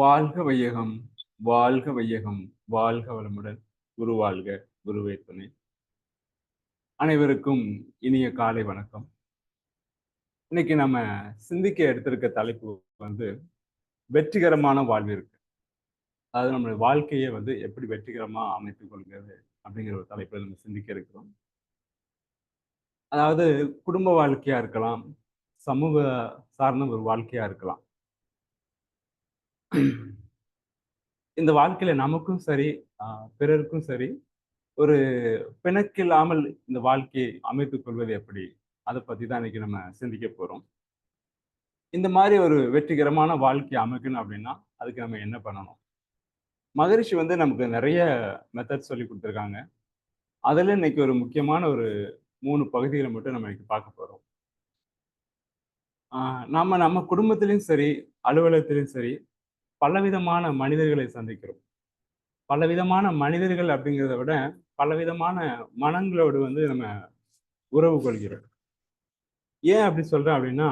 வாழ்க வையகம் வாழ்க வையகம் வாழ்க வளமுடன். குரு வாழ்க குருவே துணை. அனைவருக்கும் இனிய காலை வணக்கம். இன்னைக்கு நம்ம சிந்திக்க எடுத்திருக்க தலைப்பு வந்து வெற்றிகரமான வாழ்விற்கு அதாவது நம்மளுடைய வாழ்க்கையை வந்து எப்படி வெற்றிகரமாக அமைத்துக் கொள்கிறது அப்படிங்கிற ஒரு தலைப்பில் நம்ம சிந்திக்க இருக்கிறோம். அதாவது குடும்ப வாழ்க்கையா இருக்கலாம் சமூக சார்ந்த ஒரு வாழ்க்கையா இருக்கலாம். இந்த வாழ்க்கையில நமக்கும் சரி ஆஹ் பிறருக்கும் சரி ஒரு பிணக்கில்லாமல் இந்த வாழ்க்கையை அமைத்துக் கொள்வது எப்படி? அதை பத்தி தான் இன்னைக்கு நம்ம சிந்திக்க போறோம். இந்த மாதிரி ஒரு வெற்றிகரமான வாழ்க்கையை அமைக்கணும் அப்படின்னா அதுக்கு நம்ம என்ன பண்ணணும்? மகரிஷி வந்து நமக்கு நிறைய மெத்தட் சொல்லி கொடுத்துருக்காங்க. அதில் இன்னைக்கு ஒரு முக்கியமான ஒரு மூணு பகுதிகளை மட்டும் நம்ம இன்னைக்கு பார்க்க போகிறோம் ஆஹ் நம்ம குடும்பத்திலையும் சரி அலுவலகத்திலையும் சரி பலவிதமான மனிதர்களை சந்திக்கிறோம். பலவிதமான மனிதர்கள் அப்படிங்கிறத விட பலவிதமான மனங்களோடு வந்து நம்ம உறவு கொள்கிறோம். ஏன் அப்படி சொல்றேன் அப்படின்னா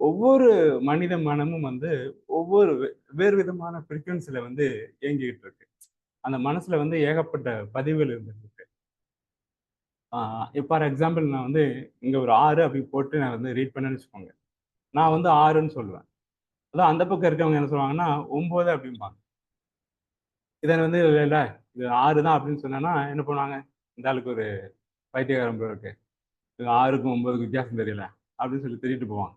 ஒவ்வொரு மனித மனமும் வந்து ஒவ்வொரு வேறு விதமான ஃப்ரீக்குவன்சில வந்து இயங்கிக்கிட்டு இருக்கு. அந்த மனசுல வந்து ஏகப்பட்ட பதிவுகள் இருந்துட்டு இருக்கு ஃபார் எக்ஸாம்பிள் நான் வந்து இங்க ஒரு ஆறு அப்படி போட்டு நான் வந்து ரீட் பண்ணேன்னு வச்சுக்கோங்க. நான் வந்து ஆறுன்னு சொல்லுவேன். அதான் அந்த பக்கம் இருக்கவங்க என்ன சொல்லுவாங்கன்னா ஒன்பது அப்படிம்பாங்க. இதை வந்து இல்லை இது ஆறு தான் அப்படின்னு சொன்னேன்னா என்ன பண்ணுவாங்க? இந்த ஆளுக்கு ஒரு பைத்தியகாரம் இருக்கு. இது ஆறுக்கும் ஒன்பதுக்கும் வித்தியாசம் தெரியல அப்படின்னு சொல்லி தெரிவிட்டு போவாங்க.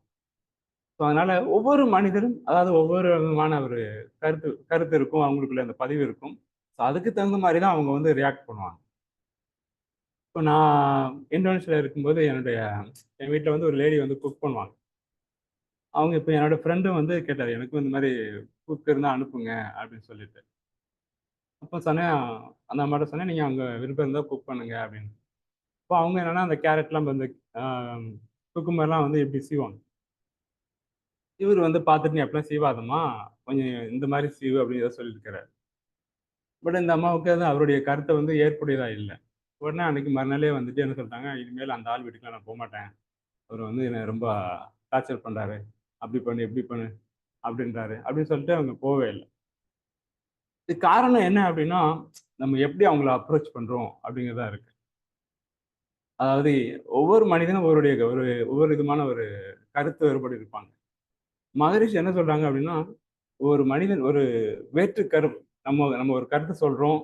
ஸோ அதனால ஒவ்வொரு மனிதரும் அதாவது ஒவ்வொரு விதமான ஒரு கருத்து கருத்து இருக்கும் அவங்களுக்குள்ள அந்த பதிவு இருக்கும். ஸோ அதுக்கு தகுந்த மாதிரி தான் அவங்க வந்து ரியாக்ட் பண்ணுவாங்க. இப்போ நான் இந்தோனேஷியாவில் இருக்கும்போது என்னுடைய என் வீட்டில் வந்து ஒரு லேடி வந்து குக் பண்ணுவாங்க. அவங்க இப்போ என்னோட ஃப்ரெண்டும் வந்து கேட்டார் எனக்கும் இந்த மாதிரி குக் இருந்தால் அனுப்புங்க அப்படின்னு சொல்லிட்டு. அப்போ சொன்னேன் அந்த அம்மாட்ட சொன்னேன் நீங்கள் அங்கே விருப்பம் இருந்தால் குக் பண்ணுங்க அப்படின்னு. இப்போ அவங்க என்னன்னா அந்த கேரட்லாம் வந்து குக்கும்பர்லாம் வந்து எப்படி சீவாங்க இவர் வந்து பார்த்துட்டு நீ அப்படிலாம் சீவாதம்மா கொஞ்சம் இந்த மாதிரி சீவு அப்படின்னு ஏதோ சொல்லியிருக்கிறார் பட் இந்த அம்மாவுக்கு அது அவருடைய கருத்தை வந்து ஏற்புடையதாக இல்லை. உடனே அன்னைக்கு மறுநாளே வந்துட்டு என்ன சொல்லிட்டாங்க இனிமேல் அந்த ஆள் வீட்டுக்குலாம் நான் போக மாட்டேன் அவர் வந்து என்னை ரொம்ப டார்ச்சர் பண்ணுறாரு அப்படி பண்ணு இப்படி பண்ணு அப்படின்றாரு. அப்படின்னு சொல்லிட்டு அவங்க போவே இல்லை. இது காரணம் என்ன அப்படின்னா நம்ம எப்படி அவங்கள அப்ரோச் பண்றோம் அப்படிங்கிறதா இருக்கு. அதாவது ஒவ்வொரு மனிதனும் ஒருடைய ஒரு ஒவ்வொரு விதமான ஒரு கருத்து வேறுபாடு இருப்பாங்க. மகரிஷி என்ன சொல்றாங்க அப்படின்னா ஒரு மனிதன் ஒரு வேற்று கரு நம்ம நம்ம ஒரு கருத்து சொல்றோம்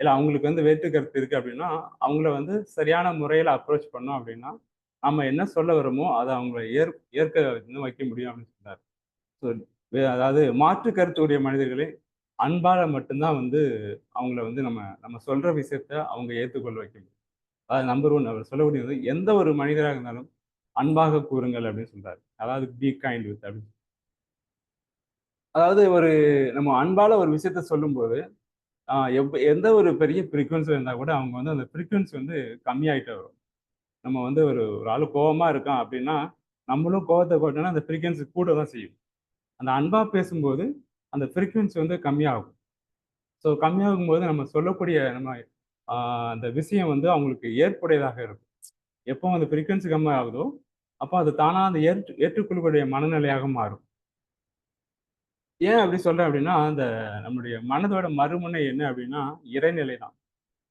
இல்லை அவங்களுக்கு வந்து வேற்று கருத்து இருக்கு அப்படின்னா அவங்கள வந்து சரியான முறையில் அப்ரோச் பண்ணோம் அப்படின்னா நம்ம என்ன சொல்ல வரோமோ அதை அவங்கள ஏற் ஏற்க இன்னும் வைக்க முடியும் அப்படின்னு சொன்னார். ஸோ அதாவது மாற்று கருத்துடைய மனிதர்களை அன்பால மட்டும்தான் வந்து அவங்கள வந்து நம்ம நம்ம சொல்ற விஷயத்த அவங்க ஏற்றுக்கொள்ள வைக்க முடியும். அதாவது நம்பர் ஒன் அவர் சொல்லக்கூடியது எந்த ஒரு மனிதராக இருந்தாலும் அன்பாக கூறுங்கள் அப்படின்னு சொல்றாரு. அதாவது பி கைண்ட் வித் அப்படின்னு அதாவது ஒரு நம்ம அன்பால ஒரு விஷயத்த சொல்லும்போது எவ் எந்த ஒரு பெரிய ஃப்ரீக்குவன்சி இருந்தால் கூட அவங்க வந்து அந்த ஃப்ரீக்குவன்சி வந்து கம்மியாயிட்டே வரும். நம்ம வந்து ஒரு ஒரு ஆள் கோபமாக இருக்கான் அப்படின்னா நம்மளும் கோபத்தை போட்டோம்னா அந்த ஃப்ரீக்வன்சி கூட தான் செய்யும். அந்த அன்பாக பேசும்போது அந்த ஃப்ரீக்வன்சி வந்து கம்மியாகும். ஸோ கம்மியாகும் போது நம்ம சொல்லக்கூடிய நம்ம அந்த விஷயம் வந்து அவங்களுக்கு ஏற்புடையதாக இருக்கும். எப்போ அந்த ஃப்ரீக்வன்சி கம்மியாகுதோ அப்போ அது தானாக அந்த ஏற்று ஏற்றுக்கொள்ளக்கூடிய மனநிலையாக மாறும். ஏன் அப்படி சொல்கிறேன் அப்படின்னா அந்த நம்முடைய மனதோட மறுமுனை என்ன அப்படின்னா இறைநிலை தான்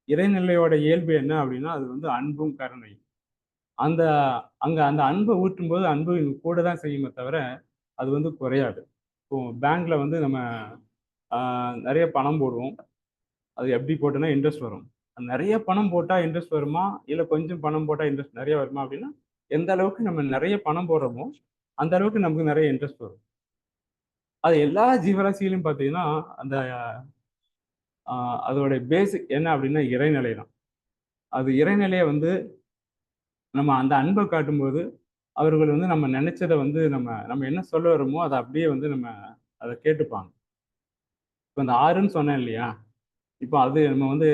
இறைநிலையோட இயல்பு என்ன அப்படின்னா அது வந்து அன்பும் கருணையும். அந்த அங்கே அந்த அன்பை ஊற்றும் போது அன்பு கூட தான் செய்யுமே தவிர அது வந்து குறையாது. இப்போ பேங்க்ல வந்து நம்ம நிறைய பணம் போடுவோம். அது எப்படி போட்டோன்னா இன்ட்ரெஸ்ட் வரும். நிறைய பணம் போட்டால் இன்ட்ரெஸ்ட் வருமா? இல்லை கொஞ்சம் பணம் போட்டால் இன்ட்ரெஸ்ட் நிறைய வருமா அப்படின்னா எந்த அளவுக்கு நம்ம நிறைய பணம் போடுறோமோ அந்த அளவுக்கு நமக்கு நிறைய இன்ட்ரெஸ்ட் வரும். அது எல்லா ஜீவராசிகளையும் பார்த்தீங்கன்னா அந்த அதோடைய பேசிக் என்ன அப்படின்னா இறைநிலை தான். அது இறைநிலையை வந்து நம்ம அந்த அன்பை காட்டும்போது அவர்கள் வந்து நம்ம நினைச்சதை வந்து நம்ம நம்ம என்ன சொல்ல வரோமோ அதை அப்படியே வந்து நம்ம அதை கேட்டுப்பாங்க. இப்போ இந்த ஆறுன்னு சொன்னேன் இல்லையா? இப்போ அது நம்ம வந்து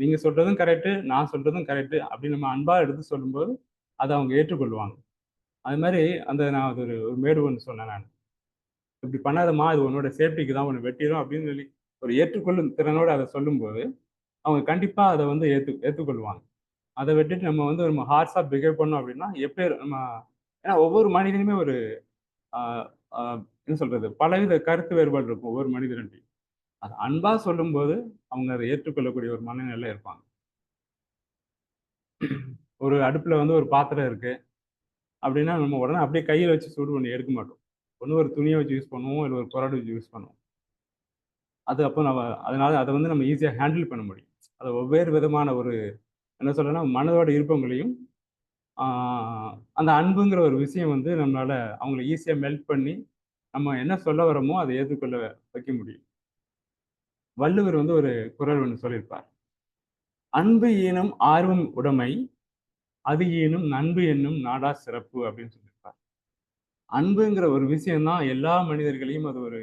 நீங்கள் சொல்றதும் கரெக்டு நான் சொல்றதும் கரெக்டு அப்படி நம்ம அன்பாக எடுத்து சொல்லும்போது அதை அவங்க ஏற்றுக்கொள்வாங்க. அது மாதிரி அந்த நான் அது ஒரு ஒரு மேடு ஒன்று சொன்னேன் நான். இப்படி பண்ணாதம்மா இது உன்னோட சேஃப்டிக்கு தான் உன்னை வெட்டிடும் அப்படின்னு சொல்லி ஒரு ஏற்றுக்கொள்ளும் திறனோடு அதை சொல்லும்போது அவங்க கண்டிப்பாக அதை வந்து ஏற்று ஏற்றுக்கொள்வாங்க அதை விட்டுட்டு நம்ம வந்து நம்ம ஹார்ஸாக பிஹேவ் பண்ணோம் அப்படின்னா எப்படி நம்ம ஏன்னா ஒவ்வொரு மனிதனுமே ஒரு என்ன சொல்றது பலவித கருத்து வேறுபாடு இருக்கும் ஒவ்வொரு மனிதனுடைய அது அன்பா சொல்லும்போது அவங்க அதை ஏற்றுக்கொள்ளக்கூடிய ஒரு மனநிலையில இருப்பாங்க. ஒரு அடுப்புல வந்து ஒரு பாத்திரம் இருக்கு. அப்படின்னா நம்ம உடனே அப்படியே கையில் வச்சு சூடு பண்ணி எடுக்க மாட்டோம். ஒன்று ஒரு துணியை வச்சு யூஸ் பண்ணுவோம் இல்லை ஒரு குரடு வச்சு யூஸ் பண்ணுவோம். அது அப்போ நம்ம அதனால அதை வந்து நம்ம ஈஸியாக ஹேண்டில் பண்ண முடியும். அது ஒவ்வேறு விதமான ஒரு என்ன சொல்றேன்னா மனதோட இருப்பவங்களையும் அந்த அன்புங்கிற ஒரு விஷயம் வந்து நம்மளால அவங்கள ஈஸியாக மெல்ட் பண்ணி நம்ம என்ன சொல்ல வரோமோ அதை ஏற்றுக்கொள்ள வைக்க முடியும். வள்ளுவர் வந்து ஒரு குரல் ஒன்று சொல்லியிருப்பார். அன்பு ஈனும் ஆர்வம் உடைமை அது ஈனும் நண்பு என்னும் நாடா சிறப்பு அப்படின்னு சொல்லியிருப்பார். அன்புங்கிற ஒரு விஷயம்தான் எல்லா மனிதர்களையும் அது ஒரு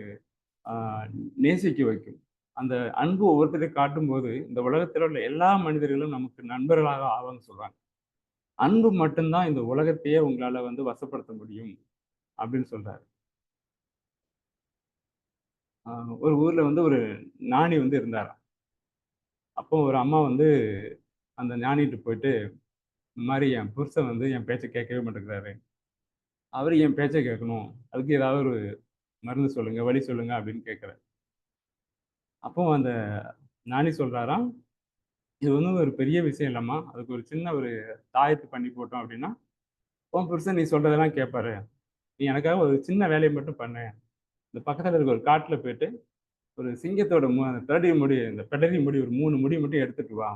நேசிக்க வைக்கும். அந்த அன்பு ஒவ்வொருத்தரையும் காட்டும்போது இந்த உலகத்தில் உள்ள எல்லா மனிதர்களும் நமக்கு நண்பர்களாக ஆவாங்க சொல்றாங்க. அன்பு மட்டும்தான் இந்த உலகத்தையே உங்களால வந்து வசப்படுத்த முடியும் அப்படின்னு சொல்றாரு. ஒரு ஊர்ல வந்து ஒரு ஞானி வந்து இருந்தாராம். அப்போ ஒரு அம்மா வந்து அந்த ஞானிட்டு போயிட்டு இந்த மாதிரி என் புருஷன் வந்து என் பேச்சை கேட்கவே மாட்டேங்கிறாரு. அவர் என் பேச்சை கேட்கணும். அதுக்கு ஏதாவது ஒரு மருந்து சொல்லுங்க வழி சொல்லுங்க அப்படின்னு கேட்குறாரு. அப்போ அந்த நானி சொல்கிறாராம் இது வந்து ஒரு பெரிய விஷயம் இல்லைம்மா. அதுக்கு ஒரு சின்ன ஒரு தாயத்து பண்ணி போட்டோம் அப்படின்னா உன் புருஷன் நீ சொல்கிறதெல்லாம் கேட்பாரு நீ எனக்காக ஒரு சின்ன வேலையை மட்டும் பண்ணு. இந்த பக்கத்தில் இருக்க ஒரு காட்டில் போயிட்டு ஒரு சிங்கத்தோட மு பிடரி முடி இந்த பிடரி முடி ஒரு மூணு முடி மட்டும் எடுத்துட்டு வா.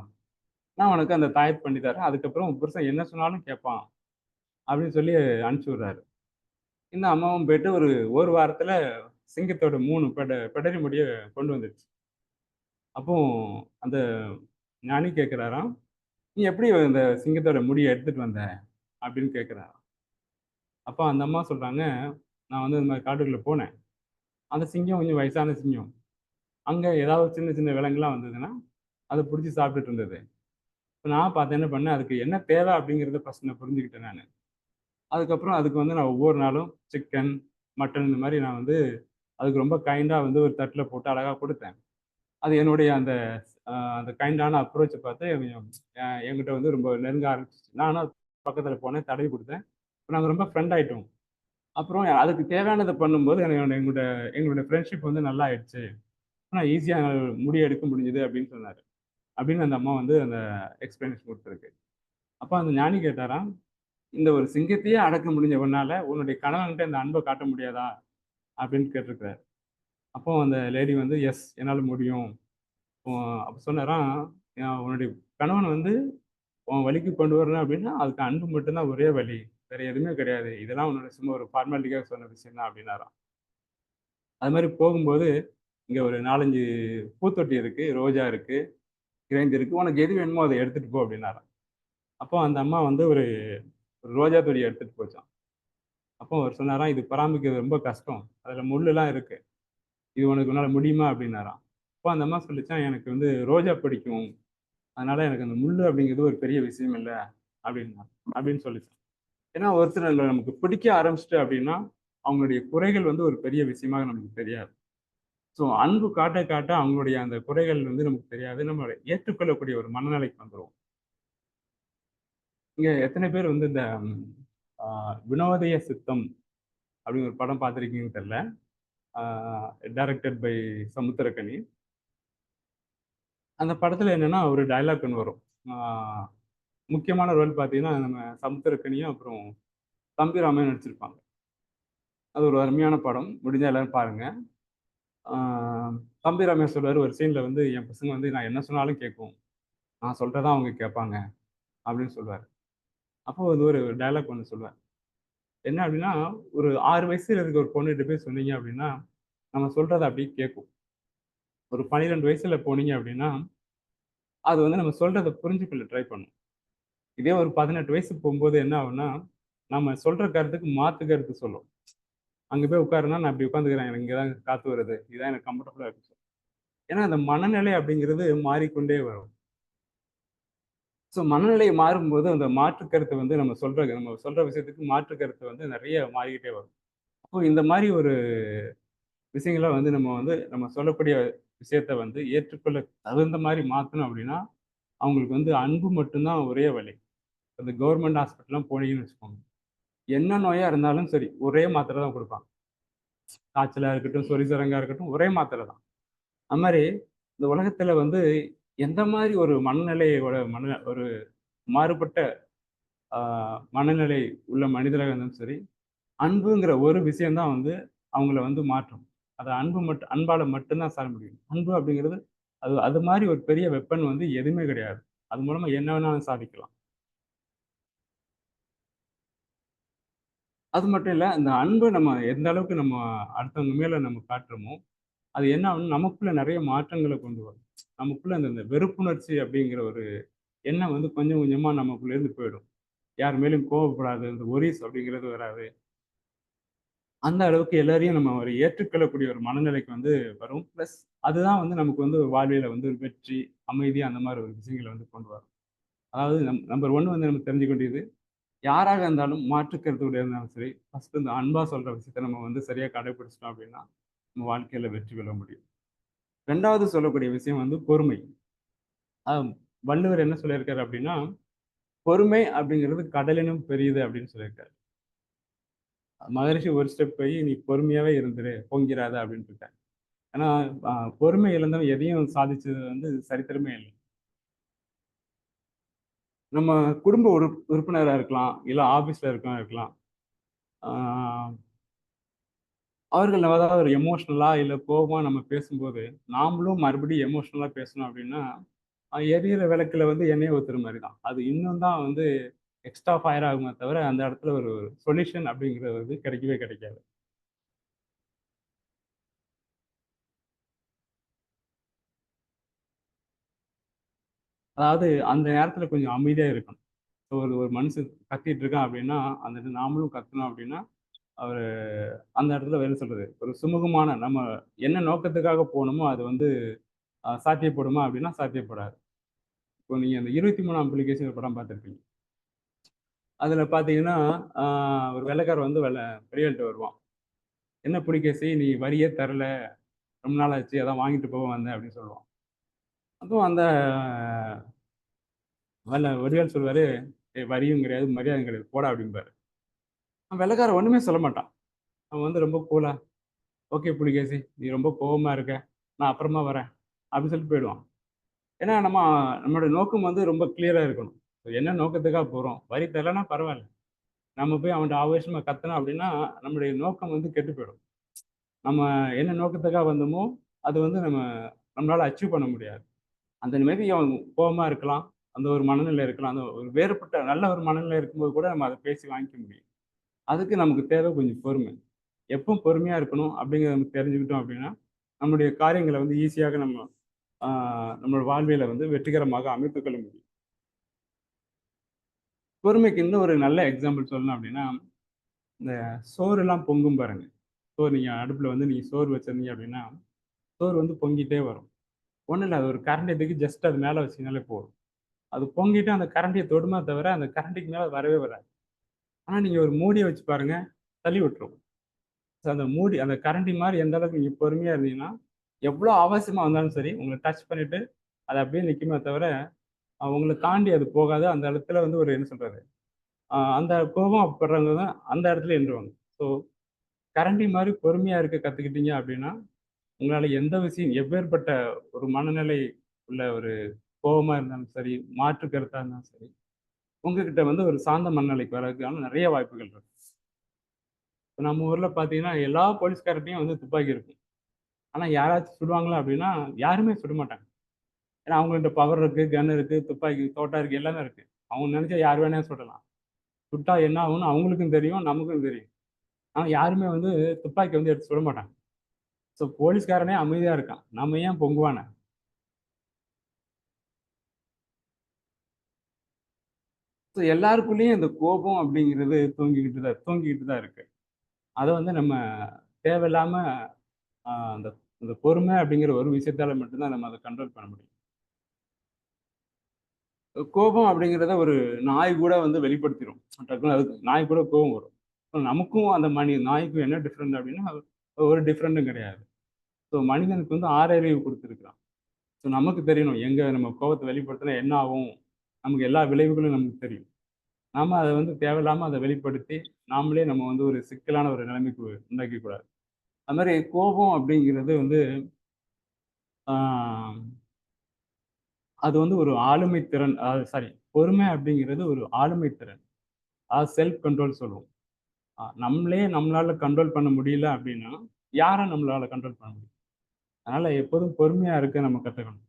நான் உனக்கு அந்த தாயத்து பண்ணி தரேன். அதுக்கப்புறம் உன் புருஷன் என்ன சொன்னாலும் கேட்பான் அப்படின்னு சொல்லி அனுப்பிச்சி விட்றாரு. இந்த அம்மாவும் போயிட்டு ஒரு ஒரு வாரத்தில் சிங்கத்தோட மூணு பெட பெடரி முடியை கொண்டு வந்துடுச்சு அப்போ அந்த ஞானி கேட்குறாராம் நீ எப்படி இந்த சிங்கத்தோட முடியை எடுத்துகிட்டு வந்த? அப்படின்னு கேட்குறாராம் அப்போ அந்த அம்மா சொல்கிறாங்க நான் வந்து இந்த மாதிரி காட்டுக்குள்ளே போனேன். அந்த சிங்கம் கொஞ்சம் வயசான சிங்கம். அங்கே ஏதாவது சின்ன சின்ன விலங்குலாம் வந்ததுன்னா அதை பிடிச்சி சாப்பிட்டுட்டு இருந்தது. இப்போ நான் பார்த்து என்ன பண்ணேன் அதுக்கு என்ன தேவை அப்படிங்கிறத ஃபஸ்ட் நான் புரிஞ்சுக்கிட்டேன் நான். அதுக்கப்புறம் அதுக்கு வந்து நான் ஒவ்வொரு நாளும் சிக்கன் மட்டன் இந்த மாதிரி நான் வந்து அதுக்கு ரொம்ப கைண்டாக வந்து ஒரு தட்டில் போட்டு அழகாக கொடுத்தேன். அது என்னுடைய அந்த அந்த கைண்டான அப்ரோச்சை பார்த்து கொஞ்சம், என்கிட்ட வந்து ரொம்ப நெருங்க ஆரம்பிச்சிச்சு. நானும் பக்கத்தில் போனேன் தடவி கொடுத்தேன். இப்போ நாங்கள் ரொம்ப ஃப்ரெண்ட் ஆகிட்டோம் அப்புறம் அதுக்கு தேவையானதை பண்ணும்போது எனக்கு எங்களோட எங்களோட ஃப்ரெண்ட்ஷிப் வந்து நல்லா ஆயிடுச்சு. ஆனால் ஈஸியாக முடிய எடுக்க முடிஞ்சுது அப்படின்னு சொன்னார். அப்படின்னு அந்த அம்மா வந்து அந்த எக்ஸ்பிளனேஷன் கொடுத்துருக்கு. அப்போ அந்த ஞானி கேட்டாராம் இந்த ஒரு சிங்கத்தையே அடக்க முடிஞ்சவனால உன்னுடைய கணவன்கிட்ட இந்த அன்பை காட்ட முடியாதா? அப்படின்னு கேட்டிருக்கிறார். அப்போ அந்த லேடி வந்து எஸ் என்னால் முடியும். அப்போ சொன்னாராம் உன்னுடைய கணவன் வந்து உன் வழிக்கு கொண்டு வரணும் அப்படின்னா அதுக்கு அன்பு மட்டும்தான் ஒரே வழி. வேற எதுவுமே கிடையாது. இதெல்லாம் உன்னோட சும்மா ஒரு ஃபார்மாலிட்டிக்காக சொன்ன விஷயம் தான் அப்படின்னாராம். அது மாதிரி போகும்போது இங்கே ஒரு நாலஞ்சு பூத்தொட்டி இருக்குது ரோஜா இருக்குது கிரைந்து இருக்குது உனக்கு எது வேணுமோ அதை எடுத்துகிட்டு போ அப்படின்னாராம். அப்போ அந்த அம்மா வந்து ஒரு ஒரு ரோஜா தொடி எடுத்துகிட்டு போச்சான் அப்போ அவர் சொன்னாராம் இது பராமரிக்கிறது ரொம்ப கஷ்டம். அதில் முள்ளெல்லாம் இருக்குது இது உனக்கு உன்னால் முடியுமா? அப்படின்னாராம். அப்போ அந்த அம்மா சொல்லிச்சான் எனக்கு வந்து ரோஜா பிடிக்கும். அதனால எனக்கு அந்த முள் அப்படிங்கிறது ஒரு பெரிய விஷயம் இல்லை அப்படின்னா அப்படின்னு சொல்லிச்சான் ஏன்னா ஒருத்தர் நமக்கு பிடிக்க ஆரம்பிச்சிட்டு அப்படின்னா அவங்களுடைய குறைகள் வந்து ஒரு பெரிய விஷயமாக நமக்கு தெரியாது. ஸோ அன்பு காட்ட காட்ட அவங்களுடைய அந்த குறைகள் வந்து நமக்கு தெரியாது. நம்ம ஏற்றுக்கொள்ளக்கூடிய ஒரு மனநிலைக்கு வந்துடும் இங்க எத்தனை பேர் வந்து இந்த வினோதய சித்தம் அப்படின்னு ஒரு படம் பார்த்துருக்கீங்கன்னு தெரியல. Directed by Samuthirakani. அந்த படத்தில் என்னென்னா ஒரு டைலாக் ஒன்று வரும். முக்கியமான ரோல் பார்த்தீங்கன்னா நம்ம சமுத்திரக்கனியும் அப்புறம் தம்பி ராமையும் நடிச்சிருப்பாங்க. அது ஒரு அருமையான படம். முடிஞ்ச எல்லாரும் பாருங்கள் தம்பி ராமையா சொல்றாரு ஒரு சீனில் வந்து என் பசங்க வந்து நான் என்ன சொன்னாலும் கேட்கும். நான் சொல்கிறதான் அவங்க கேட்பாங்க. அப்படின்னு சொல்லுவார். அப்போது அது ஒரு டைலாக் ஒன்று சொல்லுவேன் என்ன அப்படின்னா ஒரு ஆறு வயசுல இருக்க ஒரு பொண்ணுகிட்ட போய் சொன்னீங்க அப்படின்னா நம்ம சொல்றதை அப்படியே கேட்கும். ஒரு பன்னிரெண்டு வயசுல போனீங்க அப்படின்னா அது வந்து நம்ம சொல்றதை புரிஞ்சுக்கொள்ள ட்ரை பண்ணும். இதே ஒரு பதினெட்டு வயசு போகும்போது என்ன ஆகும்னா நம்ம சொல்ற கருத்துக்கு மாத்து கருத்து சொல்லும். அங்க போய் உட்காருனா நான் இப்படி உட்காந்துக்கிறேன் எனக்கு இங்கதான் காத்து வருது இதுதான் எனக்கு கம்ஃபர்டபுளா இருக்கு ஏன்னா அந்த மனநிலை அப்படிங்கிறது மாறிக்கொண்டே வரும். ஸோ மனநிலை மாறும்போது அந்த மாற்று கருத்தை வந்து நம்ம சொல்ற நம்ம சொல்ற விஷயத்துக்கு மாற்று கருத்து வந்து நிறைய மாறிக்கிட்டே வரும். அப்போ இந்த மாதிரி ஒரு விஷயங்களை வந்து நம்ம வந்து நம்ம சொல்லக்கூடிய விஷயத்த வந்து ஏற்றுக்கொள்ள தகுந்த மாதிரி மாற்றணும் அப்படின்னா அவங்களுக்கு வந்து அன்பு மட்டும்தான் ஒரே வழி. அந்த கவர்மெண்ட் ஹாஸ்பிட்டல்லாம் போனீங்கன்னு வச்சுக்கோங்க. என்ன நோயாக இருந்தாலும் சரி ஒரே மாத்திரை தான் கொடுப்பாங்க. காய்ச்சலாக இருக்கட்டும் சொரிசரங்கா இருக்கட்டும் ஒரே மாத்திரை தான். அது மாதிரி இந்த உலகத்தில் வந்து எந்த மாதிரி ஒரு மனநிலையோட மன ஒரு மாறுபட்ட ஆஹ், மனநிலை உள்ள மனிதராக இருந்தாலும் சரி அன்புங்கிற ஒரு விஷயம்தான் வந்து அவங்கள வந்து மாற்றும். அதை அன்பு மட்டும் அன்பால் மட்டும்தான் சார முடியும். அன்பு அப்படிங்கிறது அது அது மாதிரி ஒரு பெரிய வெப்பன் வந்து எதுவுமே கிடையாது. அது மூலமா என்ன வேணாலும் சாதிக்கலாம். அது மட்டும் இல்லை இந்த அன்பு நம்ம எந்த அளவுக்கு நம்ம அடுத்தவங்க மேலே நம்ம காட்டுறோமோ அது என்ன ஆகும் நமக்குள்ள நிறைய மாற்றங்களை கொண்டு வரும். நமக்குள்ள அந்த வெறுப்புணர்ச்சி அப்படிங்கிற ஒரு எண்ணம் வந்து கொஞ்சம் கொஞ்சமா நமக்குள்ள இருந்து போயிடும். யார் மேலும் கோவப்படாது இந்த ஒரிஸ் அப்படிங்கிறது வராது. அந்த அளவுக்கு எல்லாரையும் நம்ம ஒரு ஏற்றுக்கொள்ளக்கூடிய ஒரு மனநிலைக்கு வந்து வரும். ப்ளஸ் அதுதான் வந்து நமக்கு வந்து ஒரு வாழ்வியல வந்து ஒரு வெற்றி அமைதி அந்த மாதிரி ஒரு விஷயங்களை வந்து கொண்டு வரும். அதாவது நம் நம்பர் ஒன்று வந்து நம்ம தெரிஞ்சு கொண்டியது யாராக இருந்தாலும் மாற்று கூட இருந்தாலும் சரி ஃபர்ஸ்ட் இந்த அன்பா சொல்ற விஷயத்த நம்ம வந்து சரியாக கடைபிடிச்சிட்டோம் அப்படின்னா நம்ம வாழ்க்கையில வெற்றி பெற முடியும். ரெண்டாவது சொல்லக்கூடிய விஷயம் வந்து பொறுமை. ஆஹ் வள்ளுவர் என்ன சொல்லியிருக்காரு அப்படின்னா பொறுமை அப்படிங்கிறது கடலினும் பெரியது அப்படின்னு சொல்லியிருக்காரு. மகரிஷி ஒரு ஸ்டெப் போய் நீ பொறுமையாவே இருந்துரு பொங்கிறாத அப்படின்னு இருக்காங்க ஏன்னா பொறுமை இழந்தவன் எதையும் சாதிச்சது வந்து சரித்திரமே இல்லை. நம்ம குடும்ப உறுப்பினராக இருக்கலாம் இல்லை ஆஃபீஸில் இருக்கலாம் இருக்கலாம். ஆஹ் அவர்கள் ஏதாவது ஒரு எமோஷ்னலா இல்லை கோபமாக நம்ம பேசும்போது நாமளும் மறுபடியும் எமோஷ்னலாக பேசணும் அப்படின்னா எரியிற விளக்கில் வந்து எண்ணெய் ஊத்துற மாதிரி தான். அது இன்னும் தான் வந்து எக்ஸ்ட்ரா ஃபயர் ஆகுமே தவிர அந்த இடத்துல ஒரு சொல்யூஷன் அப்படிங்கிறது வந்து கிடைக்கவே கிடைக்காது. அதாவது அந்த நேரத்தில் கொஞ்சம் அமைதியாக இருக்கணும். ஸோ ஒரு ஒரு மனுஷன் கத்திட்டு இருக்கான் அப்படின்னா அந்த நாமளும் கத்தணும் அப்படின்னா அவர் அந்த இடத்துல வேலை சொல்றது ஒரு சுமூகமான நம்ம என்ன நோக்கத்துக்காக போகணுமோ அது வந்து சாத்தியப்படுமா அப்படின்னா சாத்தியப்படாது. இப்போ நீங்கள் அந்த இருபத்தி மூணாம் அப்ளிகேஷன் படம் பார்த்துருப்பீங்க. அதில் பார்த்தீங்கன்னா ஒரு வெள்ளைக்காரர் வந்து வெள்ளை பெரியவள்கிட்ட வருவான். என்ன புலிகேசி? நீ வரியே தரல. ரொம்ப நாள் ஆச்சு அதான் வாங்கிட்டு போக வந்தேன் அப்படின்னு சொல்லுவான். அப்போ அந்த வெள்ளை வடிவேல் சொல்வார் "ஏய், வரியும் கிடையாது மரியாதையும் கிடையாது போடா அப்படிம்பாரு. அவன் வெள்ளைக்காரன் ஒன்றுமே சொல்ல மாட்டான். அவன் வந்து ரொம்ப கூலா ஓகே புலிகேசி நீ ரொம்ப கோபமாக இருக்க நான் அப்புறமா வரேன் அப்படின்னு சொல்லிட்டு போயிடுவான். ஏன்னா நம்ம நம்மளோட நோக்கம் வந்து ரொம்ப கிளியராக இருக்கணும். என்ன நோக்கத்துக்காக போகிறோம் வரி தரலன்னா பரவாயில்ல. நம்ம போய் அவன்கிட்ட ஆவேசமாக கத்தணும் அப்படின்னா நம்மளுடைய நோக்கம் வந்து கெட்டு போயிடும். நம்ம என்ன நோக்கத்துக்காக வந்தோமோ அது வந்து நம்ம நம்மளால் அச்சீவ் பண்ண முடியாது. அந்த மாதிரி அவன் கோபமாக இருக்கலாம். அந்த ஒரு மனநிலை இருக்கலாம். அந்த ஒரு வேறுபட்ட நல்ல ஒரு மனநிலை இருக்கும்போது கூட நம்ம அதை பேசி வாங்கிக்க முடியும். அதுக்கு நமக்கு தேவை கொஞ்சம் பொறுமை. எப்போ பொறுமையாக இருக்கணும் அப்படிங்கிறத நம்ம தெரிஞ்சுக்கிட்டோம் அப்படின்னா நம்மளுடைய காரியங்களை வந்து ஈஸியாக நம்ம நம்மளோட வாழ்வியலை வந்து வெற்றிகரமாக அமைத்துக்கொள்ள முடியும். பொறுமைக்கு இன்னும் ஒரு நல்ல எக்ஸாம்பிள் சொல்லணும் அப்படின்னா இந்த சோறு எல்லாம் பொங்கும் பாருங்க. சோறு நீங்க அடுப்பில் வந்து நீங்க சோறு வச்சிருந்தீங்க அப்படின்னா சோறு வந்து பொங்கிட்டே வரும். ஒன்றும் இல்லை அது ஒரு கரண்டி தூக்கி ஜஸ்ட் அது மேலே வச்சீங்கனாலே போதும். அது பொங்கிட்டு அந்த கரண்டியை தொடுமா தவிர அந்த கரண்டிக்கு மேலே வரவே வராது. ஆனால் நீங்கள் ஒரு மூடியை வச்சு பாருங்கள் தள்ளி விட்டுரும். ஸோ அந்த மூடி அந்த கரண்டி மாதிரி எந்த அளவுக்கு நீங்கள் பொறுமையாக இருந்தீங்கன்னா எவ்வளோ அவசியமாக வந்தாலும் சரி உங்களை டச் பண்ணிவிட்டு அது அப்படியே நிற்குமே தவிர உங்களை தாண்டி அது போகாது. அந்த இடத்துல வந்து ஒரு என்ன சொல்கிறது அந்த கோபம் படுறவங்க தான் அந்த இடத்துல நின்றுவாங்க. ஸோ கரண்டி மாதிரி பொறுமையாக இருக்க கற்றுக்கிட்டீங்க அப்படின்னா உங்களால் எந்த விஷயம் எவ்வேறுபட்ட ஒரு மனநிலை உள்ள ஒரு கோபமாக இருந்தாலும் சரி மாற்று கருத்தாக இருந்தாலும் சரி உங்ககிட்ட வந்து ஒரு சாந்த மனநிலைக்கு வரதுக்கான நிறைய வாய்ப்புகள் இருக்கு. இப்போ நம்ம ஊரில் பார்த்தீங்கன்னா எல்லா போலீஸ்கார்ட்டையும் வந்து துப்பாக்கி இருக்கும். ஆனால் யாராச்சும் சுடுவாங்களா அப்படின்னா யாருமே சுட மாட்டாங்க. ஏன்னா அவங்கள்ட்ட பவர் இருக்குது கன் இருக்குது துப்பாக்கி தோட்டா இருக்குது எல்லாமே இருக்குது அவங்க நினச்சா யார் வேணா சுடலாம். சுட்டா என்ன ஆகும்னு அவங்களுக்கும் தெரியும் நமக்கும் தெரியும். ஆனால் யாருமே வந்து துப்பாக்கி வந்து எடுத்து சுட மாட்டாங்க. ஸோ போலீஸ்காரனே அமைதியாக இருக்கான். நம்ம ஏன் பொங்குவானே? ஸோ எல்லாருக்குள்ளேயும் இந்த கோபம் அப்படிங்கிறது தூங்கிக்கிட்டு தான் தூங்கிக்கிட்டு தான் இருக்கு. அதை வந்து நம்ம தேவையில்லாம ஆஹ், அந்த அந்த பொறுமை அப்படிங்கிற ஒரு விஷயத்தால மட்டும்தான் நம்ம அதை கண்ட்ரோல் பண்ண முடியும். கோபம் அப்படிங்கிறத ஒரு நாய் கூட வந்து வெளிப்படுத்திடும் டக்குனு அதுக்கு நாய் கூட கோபம் வரும். நமக்கும் அந்த மணி நாய்க்கும் என்ன டிஃப்ரெண்ட் அப்படின்னா ஒரு டிஃப்ரெண்ட்டும் கிடையாது. ஸோ மனிதனுக்கு வந்து ஆறறிவு கொடுத்துருக்குறான். ஸோ நமக்கு தெரியணும் எங்கே நம்ம கோபத்தை வெளிப்படுத்தினா என்ன ஆகும்? நமக்கு எல்லா விளைவுகளும் நமக்கு தெரியும். நாம அதை வந்து தேவையில்லாமல் அதை வெளிப்படுத்தி நாமளே நம்ம வந்து ஒரு சிக்கலான ஒரு நிலைமைக்கு உண்டாக்கி கூடாது அது மாதிரி கோபம் அப்படிங்கிறது வந்து ஆஹ், அது வந்து ஒரு ஆளுமை திறன் சாரி பொறுமை அப்படிங்கிறது ஒரு ஆளுமை திறன். அதாவது செல்ஃப் கண்ட்ரோல் சொல்லுவோம் நம்மளே நம்மளால கண்ட்ரோல் பண்ண முடியல அப்படின்னா யாரை நம்மளால கண்ட்ரோல் பண்ண முடியும்? அதனால எப்போதும் பொறுமையா இருக்க நம்ம கற்றுக்கணும்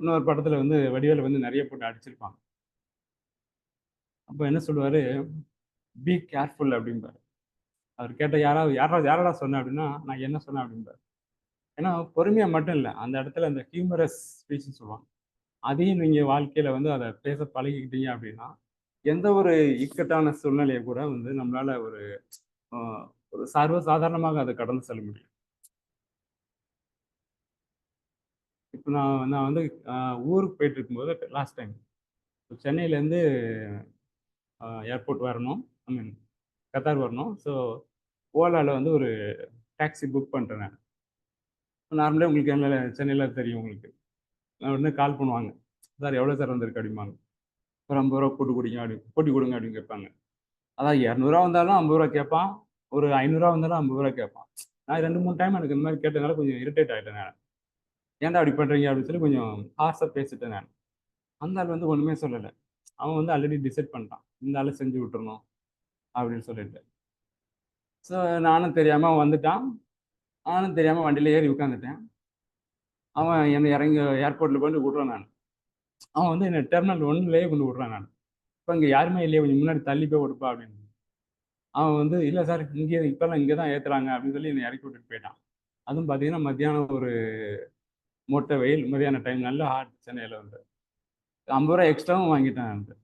இன்னொரு படத்தில் வந்து வடிவேல வந்து நிறைய போட்டு அடிச்சிருப்பாங்க. அப்போ என்ன சொல்லுவாரு? பி கேர்ஃபுல் அப்படிம்பாரு. அவர் கேட்ட யாராவது யாராவது யாரடா சொன்னேன் அப்படின்னா நான் என்ன சொன்னேன் அப்படிம்பாரு. ஏன்னா பொறுமையாக மட்டும் இல்லை அந்த இடத்துல அந்த ஹியூமரஸ் ஸ்பீச்னு சொல்லுவாங்க. அதையும் நீங்கள் வாழ்க்கையில் வந்து அதை பேச பழகிக்கிட்டீங்க அப்படின்னா எந்த ஒரு இக்கட்டான சூழ்நிலையை கூட வந்து நம்மளால ஒரு ஒரு சர்வசாதாரணமாக அதை கடந்து செல்ல முடியும். இப்போ நான் நான் வந்து ஊருக்கு போயிட்டு இருக்கும்போது லாஸ்ட் டைம் சென்னையிலேருந்து ஏர்போர்ட் வரணும். ஐ மீன் கத்தார் வரணும். ஸோ ஓலாவில் வந்து ஒரு டாக்ஸி புக் பண்ணுறேன் நான் நார்மலாக உங்களுக்கு என்ன சென்னையில் தெரியும் உங்களுக்கு. நான் உடனே கால் பண்ணுவாங்க. சார் எவ்வளோ சார் வந்திருக்கு? அப்படிம்பாங்க. ஒரு ஐம்பது ரூபா போட்டு கொடுங்க அப்படி போட்டி கொடுங்க அப்படின்னு கேட்பாங்க. அதான் இரநூறுவா வந்தாலும் ஐம்பது ரூபா கேட்பான். ஒரு ஐநூறுரூவா வந்தாலும் ஐம்பது ரூபா கேட்பான். நான் ரெண்டு மூணு டைம் எனக்கு இந்த மாதிரி கேட்டதுனால கொஞ்சம் இரிட்டேட் ஆகிட்டேன் நான். ஏன்டா அப்படி பண்ணுறீங்க அப்படின்னு சொல்லி கொஞ்சம் ஹார்ஸாக பேசிட்டேன் நான். அந்த ஆள் வந்து ஒன்றுமே சொல்லலை. அவன் வந்து ஆல்ரெடி டிசைட் பண்ணிட்டான். இந்த ஆள் செஞ்சு விட்டுறணும் அப்படின்னு சொல்லிட்டு. ஸோ நானும் தெரியாமல் வந்துட்டான். நானும் தெரியாமல் வண்டியில் ஏறி உட்காந்துட்டேன் அவன் என்னை இறங்கி ஏர்போர்ட்டில் கொண்டு விட்றான் நான். அவன் வந்து என்னை டெர்மினல் ஒன்றுலேயே கொண்டு விட்றான் நான். இப்போ இங்கே யாருமே இல்லையே கொஞ்சம் முன்னாடி தள்ளி போய் கொடுப்பா அப்படின்னு. அவன் வந்து இல்லை சார் இங்கே இப்போல்லாம் இங்கே தான் ஏற்றுறாங்க அப்படின்னு சொல்லி என்னை இறக்கி விட்டுட்டு போயிட்டான். அதுவும் பார்த்தீங்கன்னா மத்தியானம் ஒரு மொட்டை வெயில் மதியான டைம் நல்ல ஹாட் சென்னையில் வந்து. ஐம்பது ரூபா எக்ஸ்ட்ராவும் வாங்கிட்டேன் வந்து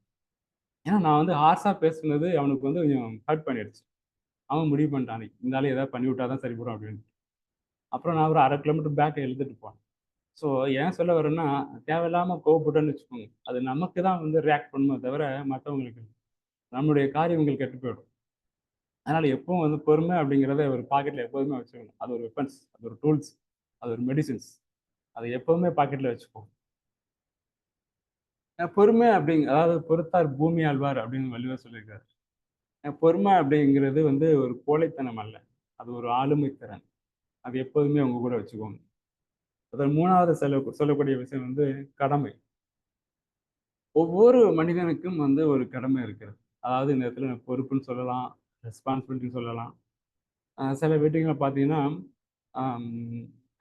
ஏன்னா நான் வந்து ஹார்ஸாக பேசுனது அவனுக்கு வந்து கொஞ்சம் ஹர்ட் பண்ணிடுச்சு. அவன் முடிவு பண்ணிட்டான் இருந்தாலும் ஏதாவது பண்ணி விட்டா தான் சரி போடும் அப்படின்ட்டு. அப்புறம் நான் ஒரு அரை கிலோமீட்டர் பேக் எழுதிட்டு போனேன். ஸோ ஏன் சொல்ல வரேன்னா தேவையில்லாமல் கோவப்பட்டோன்னு வச்சுக்கோங்க. அது நமக்கு தான் வந்து ரியாக்ட் பண்ணுமே தவிர மற்றவங்களுக்கு நம்மளுடைய காரியங்கள் கெட்டு போயிடும். அதனால் எப்பவும் வந்து பொறுமை அப்படிங்கிறத ஒரு பாக்கெட்டில் எப்போதுமே வச்சுக்கணும். அது ஒரு வெப்பன்ஸ் அது ஒரு டூல்ஸ் அது ஒரு மெடிசின்ஸ் அதை எப்பவுமே பாக்கெட்ல வச்சுப்போம் பொறுமை அப்படிங்க அதாவது பொறுத்தார் பூமி ஆழ்வார் அப்படின்னு வள்ளுவர் சொல்லியிருக்காரு. பொறுமை அப்படிங்கிறது வந்து ஒரு கோழைத்தனம் அல்ல. அது ஒரு ஆளுமை திறன். அது எப்போதுமே உங்க கூட வச்சுக்கோங்க. அதில் மூணாவது செல சொல்லக்கூடிய விஷயம் வந்து கடமை. ஒவ்வொரு மனிதனுக்கும் வந்து ஒரு கடமை இருக்கிறது. அதாவது இந்த இடத்துல பொறுப்புன்னு சொல்லலாம் ரெஸ்பான்சிபிலிட்டின்னு சொல்லலாம். சில வீட்டுகளை பார்த்தீங்கன்னா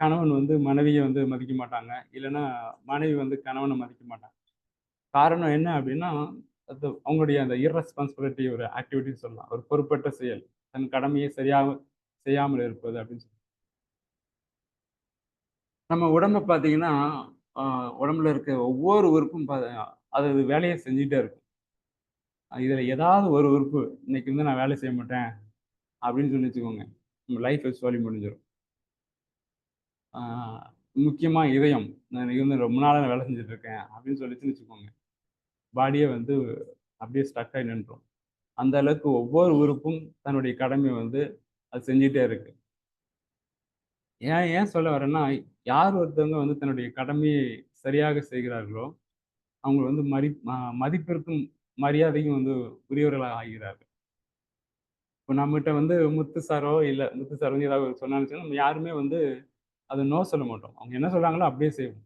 கணவன் வந்து மனைவியை வந்து மதிக்க மாட்டாங்க. இல்லைன்னா மனைவி வந்து கணவனை மதிக்க மாட்டாங்க. காரணம் என்ன அப்படின்னா அது அவங்களுடைய அந்த irresponsibility ஒரு ஆக்டிவிட்டின்னு சொல்லலாம். ஒரு பொறுப்பற்ற செயல். தன் கடமையை சரியாக செய்யாமல் இருப்பது அப்படின்னு சொல்லி நம்ம உடம்பை பார்த்தீங்கன்னா உடம்புல இருக்க ஒவ்வொரு உறுப்பும் அது அது வேலையை செஞ்சுட்டே இருக்கும். இதில் ஏதாவது ஒரு உறுப்பு இன்னைக்கு வந்து நான் வேலை செய்ய மாட்டேன் அப்படின்னு சொல்லி வச்சுக்கோங்க. நம்ம லைஃப் சொல்லி முடிஞ்சிடும். முக்கியமாக இதயம். நான் இன்னைக்கு வந்து ரொம்ப நாளாக நான் வேலை செஞ்சுட்டு இருக்கேன் அப்படின்னு சொல்லிச்சுன்னு வச்சுக்கோங்க. பாடியை வந்து அப்படியே ஸ்டக் ஆகி நின்றோம் அந்த அளவுக்கு ஒவ்வொரு உறுப்பும் தன்னுடைய கடமையை வந்து அது செஞ்சிட்டே இருக்கு. ஏன் ஏன் சொல்ல வரேன்னா யார் ஒருத்தவங்க வந்து தன்னுடைய கடமையை சரியாக செய்கிறார்களோ அவங்க வந்து மதி மதிப்பிற்கும் மரியாதையும் வந்து உரியவர்களாக ஆகிறார்கள். இப்போ நம்மகிட்ட வந்து முத்து சாரோ இல்லை முத்து சார் வந்து ஏதாவது சொன்னாலும் நம்ம யாருமே வந்து அது நோ சொல்ல மாட்டோம். அவங்க என்ன சொல்றாங்களோ அப்படியே செய்வோம்.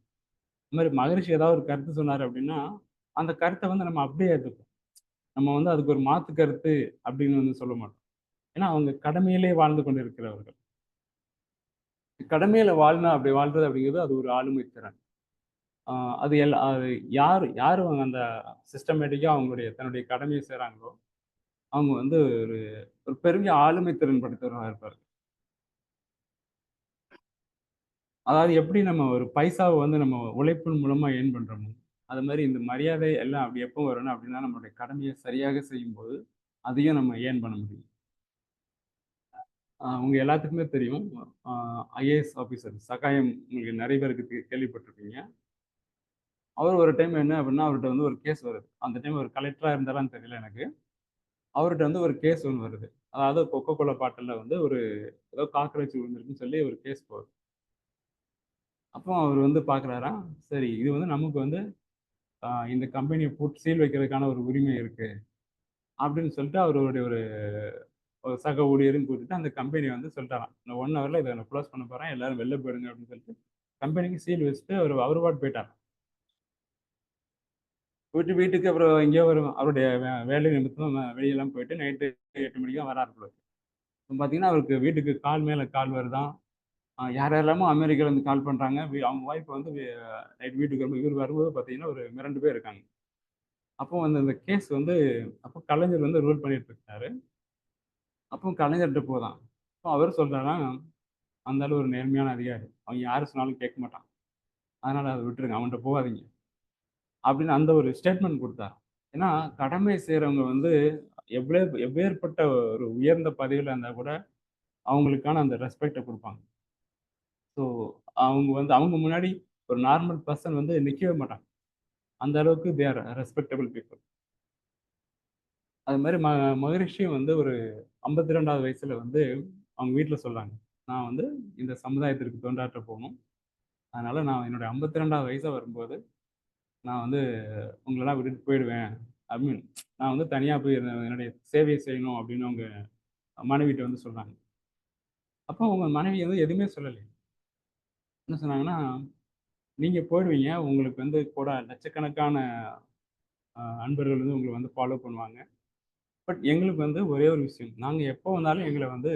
இந்த மாதிரி மகரிஷி ஏதாவது ஒரு கருத்து சொன்னார் அப்படின்னா அந்த கருத்தை வந்து நம்ம அப்படியே ஏற்றுப்போம் நம்ம வந்து அதுக்கு ஒரு மாற்று கருத்து அப்படின்னு வந்து சொல்ல மாட்டோம். ஏன்னா அவங்க கடமையிலே வாழ்ந்து கொண்டு இருக்கிறவர்கள் கடமையில வாழ்னா அப்படி வாழ்றது அப்படிங்கிறது அது ஒரு ஆளுமை திறன். ஆஹ் அது எல்லா அது யார் யார் அவங்க அந்த சிஸ்டமேட்டிக்காக அவங்களுடைய தன்னுடைய கடமையை செய்கிறாங்களோ அவங்க வந்து ஒரு ஒரு பெரிய ஆளுமை திறன் படுத்துறவராக இருப்பார் அதாவது எப்படி நம்ம ஒரு பைசாவை வந்து நம்ம உழைப்பின் மூலமா ஏன் பண்றோமோ அது மாதிரி இந்த மரியாதை எல்லாம் அப்படி எப்போ வரணும் அப்படின்னா நம்மளுடைய கடமையை சரியாக செய்யும்போது அதையும் நம்ம ஏர்ன் பண்ண முடியும். உங்க எல்லாத்துக்குமே தெரியும். ஐஏஎஸ் ஆஃபீஸர் சகாயம் உங்களுக்கு நிறைய பேருக்கு கேள்விப்பட்டிருப்பீங்க. அவர் ஒரு டைம் என்ன அப்படின்னா அவர்கிட்ட வந்து ஒரு கேஸ் வருது. அந்த டைம் ஒரு கலெக்டராக இருந்தாலும் தெரியல எனக்கு. அவர்கிட்ட வந்து ஒரு கேஸ் ஒன்று வருது. அதாவது கொக்கோ கோலா பாட்டில் வந்து ஒரு ஏதோ காக்ரோச் விழுந்திருக்குன்னு சொல்லி ஒரு கேஸ் போகுது. அப்போ அவர் வந்து பார்க்குறாரா சரி இது வந்து நமக்கு வந்து இந்த கம்பெனியை போட்டு சீல் வைக்கிறதுக்கான ஒரு உரிமை இருக்கு. அப்படின்னு சொல்லிட்டு அவருடைய ஒரு ஒரு சக ஊழியரும் கூட்டிட்டு அந்த கம்பெனி வந்து சொல்லிட்டாராம். இந்த ஒன் ஹவரில் இதை நான் க்ளோஸ் பண்ண போகிறேன் எல்லாரும் வெளில போயிடுங்க அப்படின்னு சொல்லிட்டு கம்பெனிக்கு சீல் வச்சுட்டு அவர் அவர் பாட்டு போயிட்டார் போயிட்டு வீட்டுக்கு அப்புறம் எங்கேயோ ஒரு அவருடைய வே- வேலை நிமித்தம் வெளியெல்லாம் போயிட்டு நைட்டு எட்டு மணிக்கு தான் வராரு போல பார்த்தீங்கன்னா அவருக்கு வீட்டுக்கு கால் மேலே கால் வருதான். யார் யாரெல்லாமோ அமெரிக்கால இருந்து கால் பண்ணுறாங்க அவங்க ஒய்ஃப் வந்து நைட் வீட்டுக்கு இவர் வரும்போது பார்த்தீங்கன்னா ஒரு மிரண்டு பேர் இருக்காங்க. அப்போ வந்து அந்த கேஸ் வந்து அப்போ கலைஞர் வந்து ரூல் பண்ணிட்டு இருக்காரு. அப்போ கலைஞர்கிட்ட போதான். அப்போ அவர் சொல்றாரா அந்த அளவு ஒரு நேர்மையான அதிகாரி. அவன் யார் சொன்னாலும் கேட்க மாட்டான். அதனால அதை விட்டுருங்க அவன்கிட்ட போகாதீங்க. அப்படின்னு அந்த ஒரு ஸ்டேட்மெண்ட் கொடுத்தார் ஏன்னா கடமை செய்கிறவங்க வந்து எவ்வளோ எவ்வேற்பட்ட ஒரு உயர்ந்த பதவியில் இருந்தால் கூட அவங்களுக்கான அந்த ரெஸ்பெக்டை கொடுப்பாங்க. ஸோ அவங்க வந்து அவங்க முன்னாடி ஒரு நார்மல் பர்சன் வந்து நிற்கவே மாட்டாங்க. அந்த அளவுக்கு தேர் ரெஸ்பெக்டபிள் பீப்புள் அது மாதிரி ம மகரிஷியும் வந்து ஒரு ஐம்பத்தி ரெண்டாவது வயசுல வந்து அவங்க வீட்டில் சொல்றாங்க. நான் வந்து இந்த சமுதாயத்திற்கு தொண்டாற்ற போகணும். அதனால் நான் என்னுடைய ஐம்பத்தி ரெண்டாவது வயசாக வரும்போது நான் வந்து உங்களெல்லாம் விட்டுட்டு போயிடுவேன். அப்படின்னு நான் வந்து தனியாக போய் என்னுடைய சேவையை செய்யணும் அப்படின்னு அவங்க மனைவிட்ட வந்து சொல்கிறாங்க அப்போ அவங்க மனைவி வந்து எதுவுமே சொல்லலை என்ன சொன்னாங்கன்னா நீங்கள் போயிடுவீங்க. உங்களுக்கு வந்து கூட லட்சக்கணக்கான அன்பர்கள் வந்து உங்களை வந்து ஃபாலோ பண்ணுவாங்க. பட் எங்களுக்கு வந்து ஒரே ஒரு விஷயம். நாங்கள் எப்போ வந்தாலும் எங்களை வந்து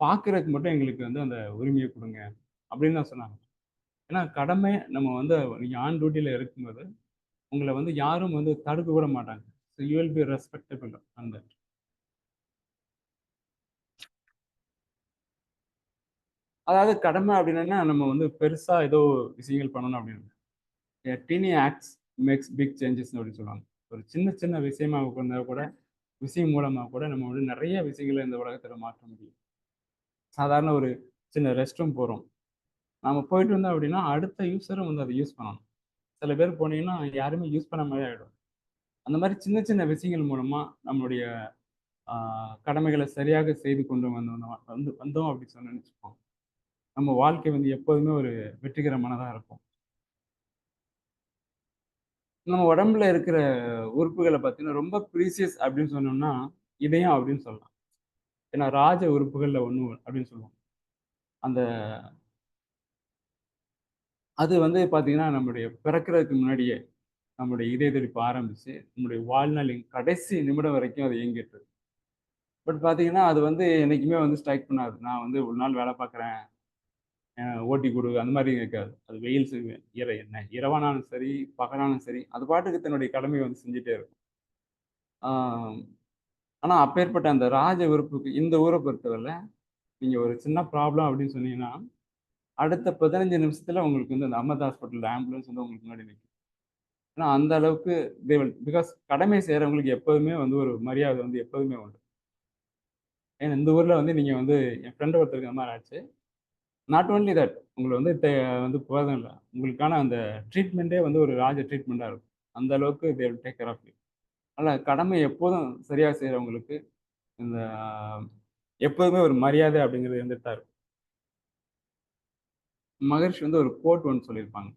பார்க்குறதுக்கு மட்டும் எங்களுக்கு வந்து அந்த உரிமையை கொடுங்க. அப்படின்னு தான் சொன்னாங்க. ஏன்னா கடமை நம்ம வந்து நீங்கள் ஆன் டியூட்டியில் இருக்கும்போது உங்களை வந்து யாரும் வந்து தடுக்க கூட மாட்டாங்க. So you will be respectable அந்த அதாவது கடமை அப்படின்னா நம்ம வந்து பெருசாக ஏதோ விஷயங்கள் பண்ணணும் அப்படின்னு. Tiny acts makes big changes அப்படின்னு சொல்லுவாங்க. ஒரு சின்ன சின்ன விஷயமாக இருந்தால் கூட விஷயம் மூலமாக கூட நம்ம வந்து நிறைய விஷயங்களை இந்த உலகத்தில் மாற்ற முடியும். சாதாரண ஒரு சின்ன ரெஸ்ட் ரூம் போகிறோம் நம்ம போயிட்டு வந்தோம் அப்படின்னா அடுத்த யூஸரும் வந்து அதை யூஸ் பண்ணணும். சில பேர் போனீங்கன்னா யாருமே யூஸ் பண்ண மாதிரி ஆகிடும் அந்த மாதிரி சின்ன சின்ன விஷயங்கள் மூலமாக நம்மளுடைய கடமைகளை சரியாக செய்து கொண்டு வந்து வந்து வந்தோம் அப்படி சொன்னு நினச்சிப்போம் நம்ம வாழ்க்கை வந்து எப்போதுமே ஒரு வெற்றிகரமானதாக இருக்கும். நம்ம உடம்புல இருக்கிற உறுப்புகளை பார்த்தீங்கன்னா ரொம்ப ப்ரீசியஸ் அப்படின்னு சொன்னோம்னா இதயம் அப்படின்னு சொல்லலாம். ஏன்னா ராஜ உறுப்புகளில் ஒன்று அப்படின்னு சொல்லுவோம். அந்த அது வந்து பார்த்தீங்கன்னா நம்முடைய பிறக்கிறதுக்கு முன்னாடியே நம்முடைய இதய துடிப்பு ஆரம்பிச்சு நம்முடைய வாழ்நாளின் கடைசி நிமிடம் வரைக்கும் அது இயங்கிட்டு பட் பார்த்தீங்கன்னா அது வந்து என்னைக்குமே வந்து ஸ்ட்ரைக் பண்ணாது. நான் வந்து ஒரு நாள் வேலை பார்க்குறேன் ஓட்டி கொடு அந்த மாதிரி இருக்காது அது வெயில் செ- இர என்ன இரவானாலும் சரி பகலானாலும் சரி அது பாட்டுக்கு தன்னுடைய கடமையை வந்து செஞ்சுட்டே இருக்கும். ஆனால் அப்பேற்பட்ட அந்த ராஜ உறுப்புக்கு இந்த ஊரை பொறுத்தவரை நீங்கள் ஒரு சின்ன ப்ராப்ளம் அப்படின்னு சொன்னீங்கன்னா அடுத்த பதினஞ்சு நிமிஷத்தில் உங்களுக்கு வந்து அந்த அமர்த் ஹாஸ்பிட்டல் ஆம்புலன்ஸ் வந்து உங்களுக்கு முன்னாடி நிற்கும் ஏன்னா அந்த அளவுக்கு பிகாஸ் கடமை செய்கிறவங்களுக்கு எப்போதுமே வந்து ஒரு மரியாதை வந்து எப்போதுமே உண்டு. ஏன்னா இந்த ஊரில் வந்து நீங்கள் வந்து என் ஃப்ரெண்டு ஒருத்தருக்கு அந்த மாதிரி ஆச்சு. நாட் ஓன்லி தட் உங்களை வந்து வந்து போதும் இல்லை. உங்களுக்கான அந்த ட்ரீட்மெண்ட்டே வந்து ஒரு ராஜ ட்ரீட்மெண்ட்டாக இருக்கும். அந்த அளவுக்கு they will take care of you அதனால் கடமை எப்போதும் சரியாக செய்கிறவங்களுக்கு இந்த எப்போதுமே ஒரு மரியாதை அப்படிங்கிறது இருந்துட்டு தான் இருக்கும். மகர்ஷி வந்து ஒரு கோட் ஒன்று சொல்லியிருப்பாங்க.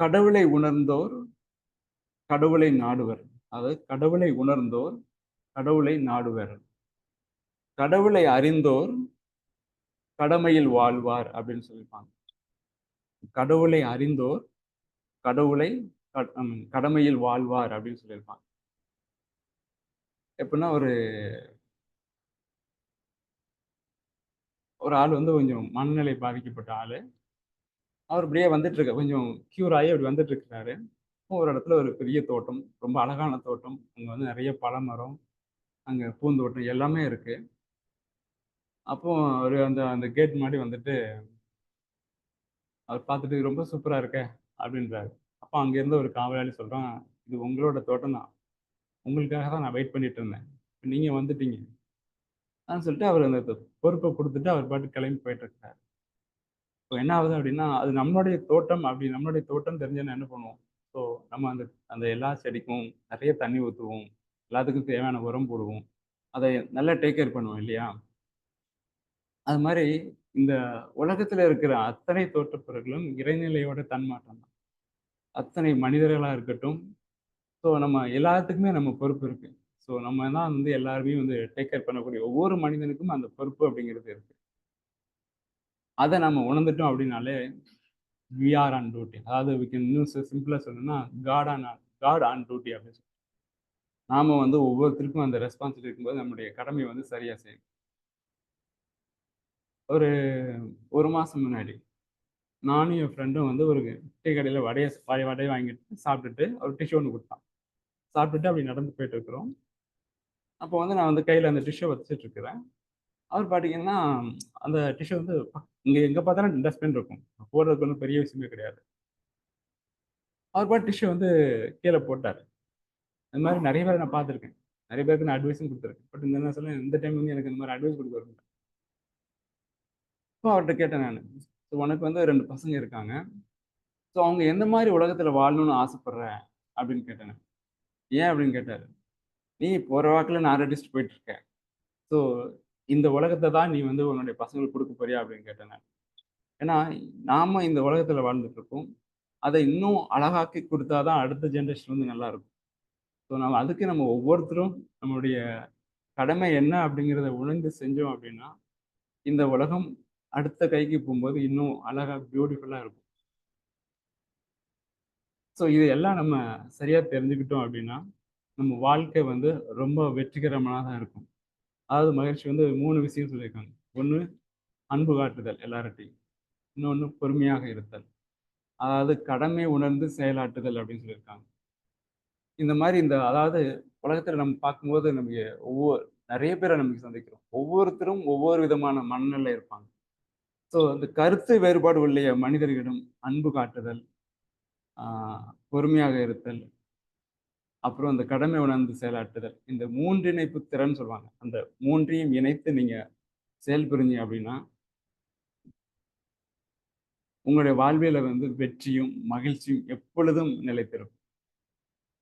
கடவுளை உணர்ந்தோர் கடவுளை நாடுவர். அதாவது கடவுளை உணர்ந்தோர் கடவுளை நாடுவர். கடவுளை அறிந்தோர் கடமையில் வாழ்வார் அப்படின்னு சொல்லியிருப்பாங்க கடவுளை அறிந்தோர் கடவுளை கடமையில் வாழ்வார் அப்படின்னு சொல்லியிருப்பாங்க. எப்படின்னா ஒரு ஒரு ஆள் வந்து கொஞ்சம் மனநிலை பாதிக்கப்பட்ட ஆள். அவர் இப்படியே வந்துட்டு இருக்க கொஞ்சம் கியூர் ஆகி அப்படி வந்துட்டு இருக்கிறாரு ஒரு இடத்துல ஒரு பெரிய தோட்டம் ரொம்ப அழகான தோட்டம். அங்கே வந்து நிறைய பழமரம் அங்கே பூந்தோட்டம் எல்லாமே இருக்கு. அப்போ அவர் அந்த அந்த கேட் முன்னாடி வந்துட்டு அவர் பார்த்துட்டு ரொம்ப சூப்பராக இருக்கே அப்படின்றாரு. அப்போ அங்கேருந்து ஒரு காவலாளி சொல்கிறான் இது உங்களோட தோட்டம் தான். உங்களுக்காக தான் நான் வெயிட் பண்ணிட்டு இருந்தேன். இப்போ நீங்கள் வந்துட்டீங்க. அப்படின்னு சொல்லிட்டு அவர் அந்த பொறுப்பை கொடுத்துட்டு அவர் பாட்டு கிளம்பி போயிட்டு இருக்காரு. இப்போ என்ன ஆகுது அப்படின்னா அது நம்மளுடைய தோட்டம் அப்படி நம்மளுடைய தோட்டம் தெரிஞ்சோன்னா என்ன பண்ணுவோம்? ஸோ நம்ம அந்த அந்த எல்லா செடிக்கும் நிறைய தண்ணி ஊற்றுவோம் எல்லாத்துக்கும் தேவையான உரம் போடுவோம். அதை நல்லா டேக் கேர் பண்ணுவோம் இல்லையா? அது மாதிரி இந்த உலகத்துல இருக்கிற அத்தனை தோற்றப்பொருட்களும் இறைநிலையோட தன்மாட்டம் தான். அத்தனை மனிதர்களாக இருக்கட்டும். ஸோ நம்ம எல்லாத்துக்குமே நம்ம பொறுப்பு இருக்கு. ஸோ நம்ம தான் வந்து எல்லாருமே வந்து டேக் கேர் பண்ணக்கூடிய ஒவ்வொரு மனிதனுக்கும் அந்த பொறுப்பு அப்படிங்கிறது இருக்கு. அதை நம்ம உணர்ந்துட்டோம் அப்படின்னாலே வி ஆர் ஆன் டியூட்டி அதாவது வி கேன் இன்னும் சிம்பிளாக சொல்லணும்னா God on God on duty அப்படின்னு சொல்லி நாம வந்து ஒவ்வொருத்தருக்கும் அந்த ரெஸ்பான்சிபிலிட்டி இருக்கும்போது நம்முடைய கடமை வந்து சரியா செய்யணும். ஒரு ஒரு மாதம் முன்னாடி நானும் என் ஃப்ரெண்டும் வந்து ஒரு டீ கடையில் வடையை வடை வடையை வாங்கிட்டு சாப்பிட்டுட்டு ஒரு டிஷ்யூ ஒன்று கொடுத்தான். சாப்பிட்டுட்டு அப்படி நடந்து போயிட்டு இருக்கிறோம். அப்போ வந்து நான் வந்து கையில் அந்த டிஷ்யூ வச்சுட்டு இருக்கிறேன். அவர் பார்த்தீங்கன்னா அந்த டிஷ்யூ வந்து இங்கே எங்கே பார்த்தாலும் டஸ்ட்பின் இருக்கும். போடுறதுக்கு ஒன்றும் பெரிய விஷயமே கிடையாது. அவர் பாட்டு டிஷ்யூ வந்து கீழே போட்டார். இந்த மாதிரி நிறைய பேர் நான் பார்த்துருக்கேன். நிறைய பேருக்கு நான் அட்வைஸும் கொடுத்துருக்கேன். பட் இந்த என்ன சொல்ல இந்த டைம் வந்து எனக்கு இந்த மாதிரி அட்வைஸ் கொடுக்க ஸோ அவர்கிட்ட கேட்டேன் நான். ஸோ உனக்கு வந்து ரெண்டு பசங்க இருக்காங்க. ஸோ அவங்க எந்த மாதிரி உலகத்தில் வாழணும்னு ஆசைப்பட்ற? அப்படின்னு கேட்டேன். ஏன் அப்படின்னு கேட்டார். நீ போகிற வாக்கில் நான் அடிச்சுட்டு போயிட்டுருக்கேன் ஸோ இந்த உலகத்தை தான் நீ வந்து உன்னுடைய பசங்களுக்கு கொடுக்க போறியா? அப்படின்னு கேட்டேன் ஏன்னா நாம இந்த உலகத்தில் வாழ்ந்துட்டுருக்கோம் அதை இன்னும் அழகாக்கி கொடுத்தா தான் அடுத்த ஜென்ரேஷன் வந்து நல்லா இருக்கும். ஸோ நம்ம அதுக்கு நம்ம ஒவ்வொருத்தரும் நம்மளுடைய கடமை என்ன அப்படிங்கிறத உணர்ந்து செஞ்சோம் அப்படின்னா இந்த உலகம் அடுத்த கைக்கு போகும்போது இன்னும் அழகாக பியூட்டிஃபுல்லாக இருக்கும். ஸோ இது எல்லாம் நம்ம சரியாக தெரிஞ்சுக்கிட்டோம் அப்படின்னா நம்ம வாழ்க்கை வந்து ரொம்ப வெற்றிகரமாக தான் இருக்கும். அதாவது மகிழ்ச்சி வந்து மூணு விஷயம் சொல்லியிருக்காங்க. ஒன்று அன்பு காட்டுதல் எல்லார்ட்டையும் இன்னொன்று பொறுமையாக இருத்தல். அதாவது கடமை உணர்ந்து செயலாற்றுதல் அப்படின்னு சொல்லியிருக்காங்க. இந்த மாதிரி இந்த அதாவது உலகத்தில் நம்ம பார்க்கும்போது நமக்கு ஒவ்வொரு நிறைய பேரை நமக்கு சந்திக்கிறோம். ஒவ்வொருத்தரும் ஒவ்வொரு விதமான மனநிலை இருப்பாங்க. ஸோ அந்த கருத்து வேறுபாடு உள்ள மனிதர்களிடம் அன்பு காட்டுதல் பொறுமையாக இருத்தல் அப்புறம் அந்த கடமை உணர்ந்து செயலாற்றுதல். இந்த மூன்றிணைப்பு திறன் சொல்லுவாங்க. அந்த மூன்றையும் இணைத்து நீங்கள் செயல்புரிஞ்சு அப்படின்னா உங்களுடைய வாழ்வியல வந்து வெற்றியும் மகிழ்ச்சியும் எப்பொழுதும் நிலைத்திருக்கும்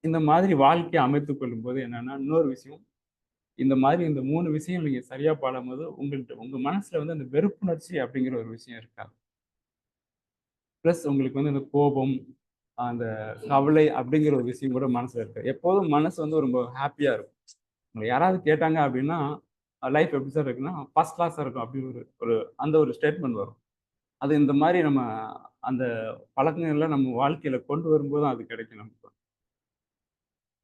இந்த மாதிரி வாழ்க்கையை அமைத்துக் கொள்ளும் போது என்னன்னா இன்னொரு விஷயம் இந்த மாதிரி இந்த மூணு விஷயம் நீங்க சரியா பாடும்போது உங்கள்கிட்ட உங்க மனசுல வந்து அந்த வெறுப்புணர்ச்சி அப்படிங்கிற ஒரு விஷயம் இருக்காது ப்ளஸ் உங்களுக்கு வந்து இந்த கோபம் அந்த கவலை அப்படிங்கிற ஒரு விஷயம் கூட மனசுல இருக்கு. எப்போதும் மனசு வந்து ரொம்ப ஹாப்பியா இருக்கும். உங்களை யாராவது கேட்டாங்க அப்படின்னா லைஃப் எப்படி சார் இருக்குன்னா ஃபர்ஸ்ட் கிளாஸாக இருக்கும். அப்படி ஒரு ஒரு அந்த ஒரு ஸ்டேட்மெண்ட் வரும். அது இந்த மாதிரி நம்ம அந்த பழக்கங்கள்லாம் நம்ம வாழ்க்கையில கொண்டு வரும்போது அது கிடைக்கும் நமக்கு.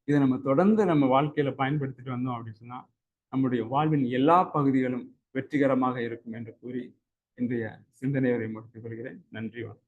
இதை நம்ம தொடர்ந்து நம்ம வாழ்க்கையில பயன்படுத்திட்டு வந்தோம் அப்படின்னு சொன்னா நம்முடைய வாழ்வின் எல்லா பகுதிகளும் வெற்றிகரமாக இருக்கும் என்று கூறி இன்றைய சிந்தனை வரை முடித்துக் கொள்கிறேன். நன்றி வணக்கம்.